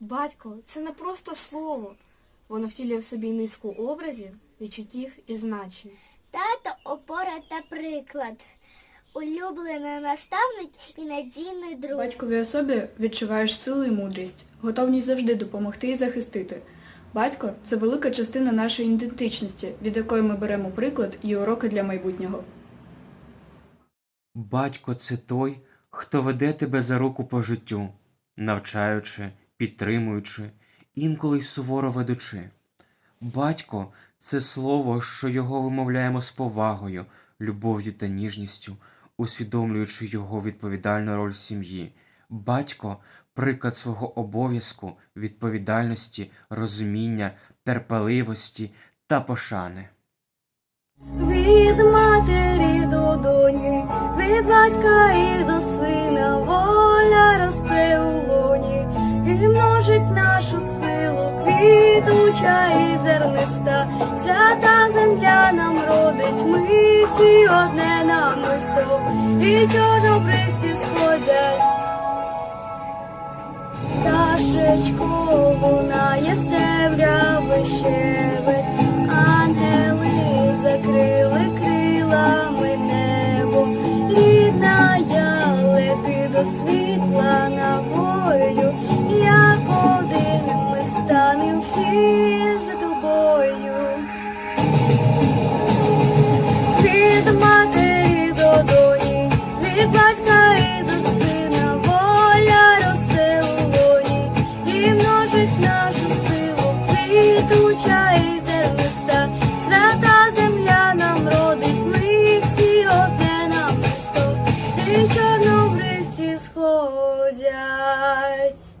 Батько це не просто слово. Воно втілює в собі низку образів, відчуттів і значень. Тато опора та приклад. Улюблений наставник і надійний друг. Батьковій особі відчуваєш силу і мудрість, готовність завжди допомогти і захистити. Батько це велика частина нашої ідентичності, від якої ми беремо приклад і уроки для майбутнього. Батько це той, хто веде тебе за руку по життю, навчаючи, підтримуючи, інколи й суворо ведучи. Батько це слово, що його вимовляємо з повагою, любов'ю та ніжністю, усвідомлюючи його відповідальну роль сім'ї. Батько приклад свого обов'язку, відповідальності, розуміння, терпеливості та пошани. Від матері до доні, від батька і до сина, квітуча і зерниста, свята земля нам родить, ми всі одне нам намисто, і чорнобри всі сходять. Ташечко лунає з night.